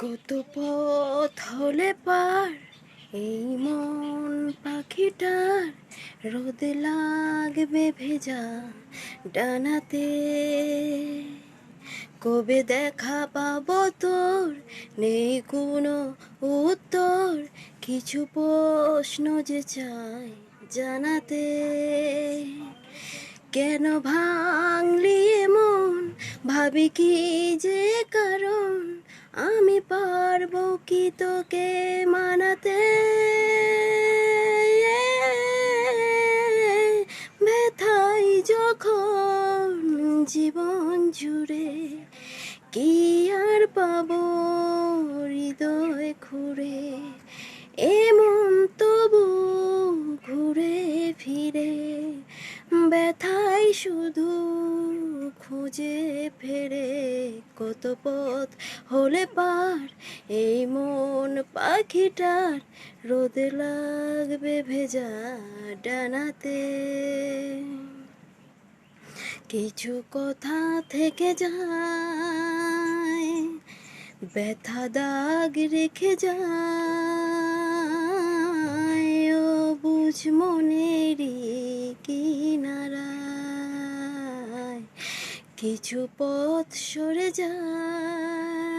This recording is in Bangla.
কত পথ হলে পার? এই মন পাখিটার রোদে লাগবে ভেজা ডানাতে। কবে দেখা পাবো তোর? নেই কোনো উত্তর। কিছু প্রশ্ন যে চাই জানাতে। কেন মন ভাবি কি যে কারণ? আমি পারব কি তোকে মানাতে? ব্যথাই যখন জীবন জুড়ে, কি আর পাব হৃদয় ঘুরে এমন তবু ঘুরে ফিরে, ব্যথাই শুধু খুঁজে ফেরে কত পথ হলে পার। এই মন পাখিটার রোদে লাগবে ভেজা ডানাতে। কিছু কথা থেকে যায়, ব্যথা দাগ রেখে যায়। ও বুঝ মনেরই কিনারায় কিছু পথ সরে যায়